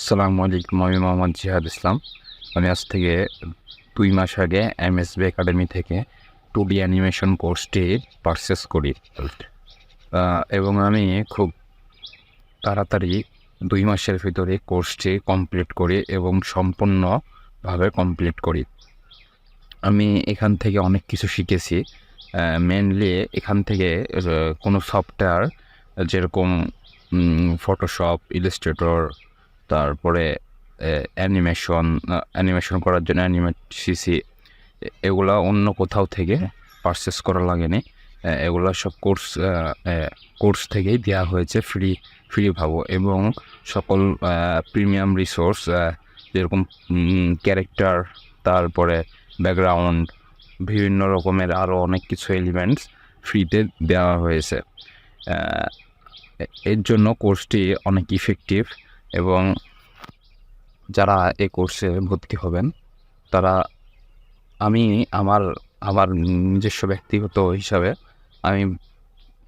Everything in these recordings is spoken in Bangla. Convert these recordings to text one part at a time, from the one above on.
আসসালামু আলাইকুম, আমি মোহাম্মদ জিহাদ ইসলাম। আমি আজ থেকে দুই মাস আগে এমএসবি একাডেমি থেকে টু ডি অ্যানিমেশন কোর্সটি পারচেস করি। এবং আমি খুব তাড়াতাড়ি দুই মাসের ভিতরে কোর্সটি কমপ্লিট করি এবং সম্পূর্ণভাবে কমপ্লিট করি। আমি এখান থেকে অনেক কিছু শিখেছি মেনলি এখান থেকে কোনো সফটওয়্যার যেরকম ফটোশপ ইলাস্ট্রেটর তারপরে অ্যানিমেশন অ্যানিমেশন করার জন্য অ্যানিমেট সিসি এগুলা অন্য কোথাও থেকে পারচেস করা লাগেনি। এগুলা সব কোর্স কোর্স থেকেই দেওয়া হয়েছে ফ্রি ফ্রি ভাবো। এবং সকল প্রিমিয়াম রিসোর্স যেরকম ক্যারেক্টার তারপরে ব্যাকগ্রাউন্ড বিভিন্ন রকমের আরও অনেক কিছু এলিমেন্টস ফ্রিতে দেওয়া হয়েছে। এর জন্য কোর্সটি অনেক ইফেক্টিভ এবং যারা এ কোর্সে ভর্তি হবেন, তারা আমি আমার আমার নিজস্ব ব্যক্তিগত হিসাবে আমি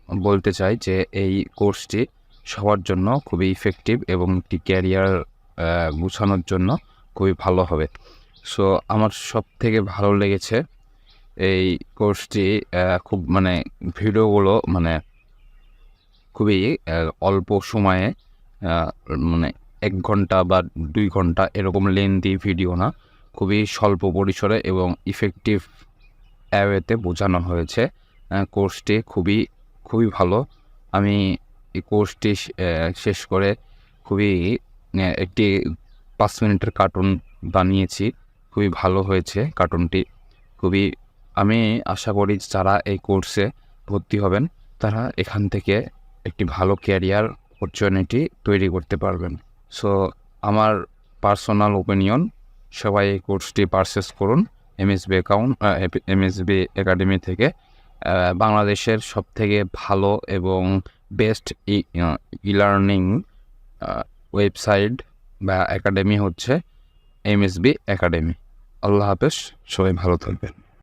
বলতে চাই যে এই কোর্সটি সবার জন্য খুবই ইফেক্টিভ এবং একটি ক্যারিয়ার গুছানোর জন্য খুবই ভালো হবে। সো আমার সব থেকে ভালো লেগেছে এই কোর্সটি খুব মানে ভিডিওগুলো মানে খুবই অল্প সময়ে মানে এক ঘণ্টা বা দুই ঘণ্টা এরকম লেন্দি ভিডিও না, খুবই স্বল্প পরিসরে এবং ইফেক্টিভ অ্যাওয়েতে বোঝানো হয়েছে। কোর্সটি খুবই খুবই ভালো। আমি এই কোর্সটি শেষ করে খুবই একটি পাঁচ মিনিটের কার্টুন বানিয়েছি। খুবই ভালো হয়েছে কার্টুনটি খুবই, আমি আশা করি যারা এই কোর্সে ভর্তি হবেন, তারা এখান থেকে একটি ভালো ক্যারিয়ার অপরচুনিটি তৈরি করতে পারবেন। সো আমার পার্সোনাল ওপিনিয়ন সবাই এই কোর্সটি পারচেস করুন। এমএসবি অ্যাকাউন্ট এমএসবি একাডেমি থেকে। বাংলাদেশের সব থেকে ভালো এবং বেস্ট ই লার্নিং ওয়েবসাইট বা একাডেমি হচ্ছে এমএসবি একাডেমি আল্লাহ হাফেজ, সবাই ভালো থাকবেন।